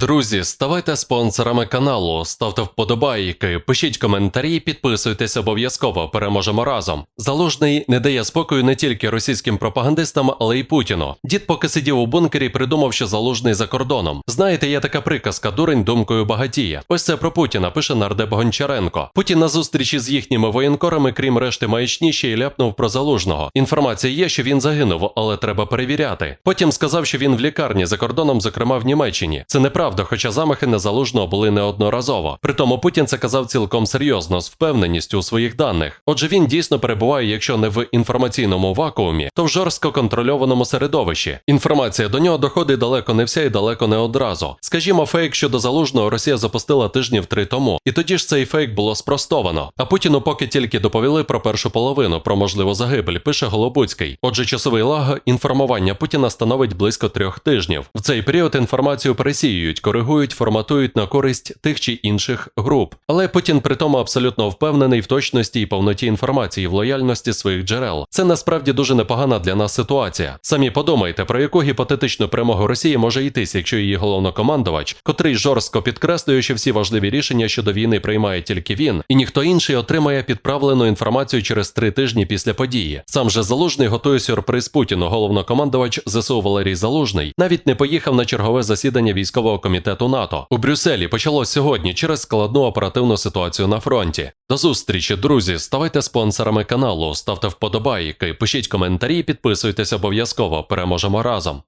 Друзі, ставайте спонсорами каналу, ставте вподобайки, пишіть коментарі, підписуйтесь обов'язково. Переможемо разом. Залужний не дає спокою не тільки російським пропагандистам, але й Путіну. Дід, поки сидів у бункері, придумав, що залужний за кордоном. Знаєте, є така приказка, дурень думкою багатіє. Ось це про Путіна пише нардеп Гончаренко. Путін на зустрічі з їхніми воєнкорами, крім решти маячні, ще й ляпнув про залужного. Інформація є, що він загинув, але треба перевіряти. Потім сказав, що він в лікарні за кордоном, зокрема в Німеччині. Це неправда, хоча замахи на залужного були неодноразово. Притому Путін це казав цілком серйозно, з впевненістю у своїх даних. Отже, він дійсно перебуває, якщо не в інформаційному вакуумі, то в жорстко контрольованому середовищі. Інформація до нього доходить далеко не вся і далеко не одразу. Скажімо, фейк щодо залужного Росія запустила тижнів три тому, і тоді ж цей фейк було спростовано. А Путіну поки тільки доповіли про першу половину, про можливу загибель, пише Голобуцький. Отже, часовий лаг інформування Путіна становить близько трьох тижнів. В цей період інформацію пересіюють, коригують, форматують на користь тих чи інших груп. Але Путін при тому абсолютно впевнений в точності і повноті інформації в лояльності своїх джерел. Це насправді дуже непогана для нас ситуація. Самі подумайте, про яку гіпотетичну перемогу Росії може йтися, якщо її головнокомандувач, котрий жорстко підкреслює, що всі важливі рішення щодо війни приймає тільки він, і ніхто інший отримає підправлену інформацію через три тижні після події. Сам же Залужний готує сюрприз Путіну. Головнокомандувач ЗСУ Валерій Залужний навіть не поїхав на чергове засідання військового комітету НАТО у Брюсселі. Почалось сьогодні через складну оперативну ситуацію на фронті. До зустрічі, друзі. Ставайте спонсорами каналу, ставте вподобайки, пишіть коментарі, підписуйтесь обов'язково. Переможемо разом.